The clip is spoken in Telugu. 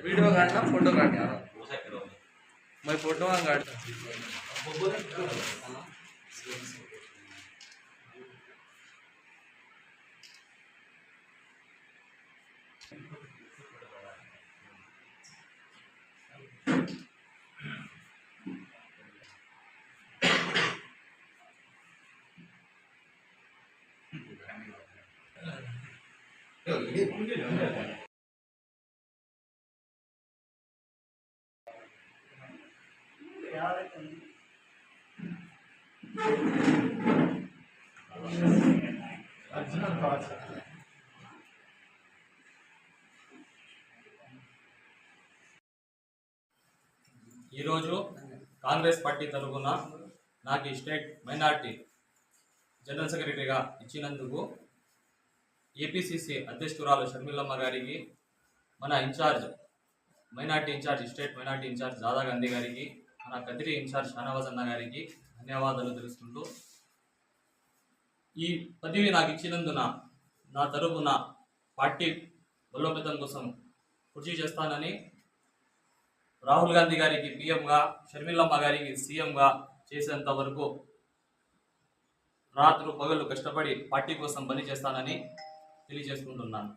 वीडियो काटना फ़ोटो काढणार मैं फ़ोटो हांग काढता Yeah, काट ఈరోజు కాంగ్రెస్ పార్టీ తరఫున నాకు ఈ స్టేట్ మైనార్టీ జనరల్ సెక్రటరీగా ఇచ్చినందుకు ఏపీసీసీ అధ్యక్షురాలు షర్మిలమ్మ గారికి మన in-charge minority in-charge state minority in-charge Dada Gandhi గారికి మన కదిరి ఇన్ఛార్జ్ షానవాజ్ అన్న గారికి ధన్యవాదాలు తెలుసుకుంటూ ఈ పదవి నాకు ఇచ్చినందున నా తరపున పార్టీ బలోపేతం కోసం కృషి చేస్తానని రాహుల్ గాంధీ గారికి పీఎంగా షర్మిలమ్మ గారికి సీఎంగా చేసేంత వరకు రాత్రు పగలు కష్టపడి పార్టీ కోసం పనిచేస్తానని తెలియజేసుకుంటున్నాను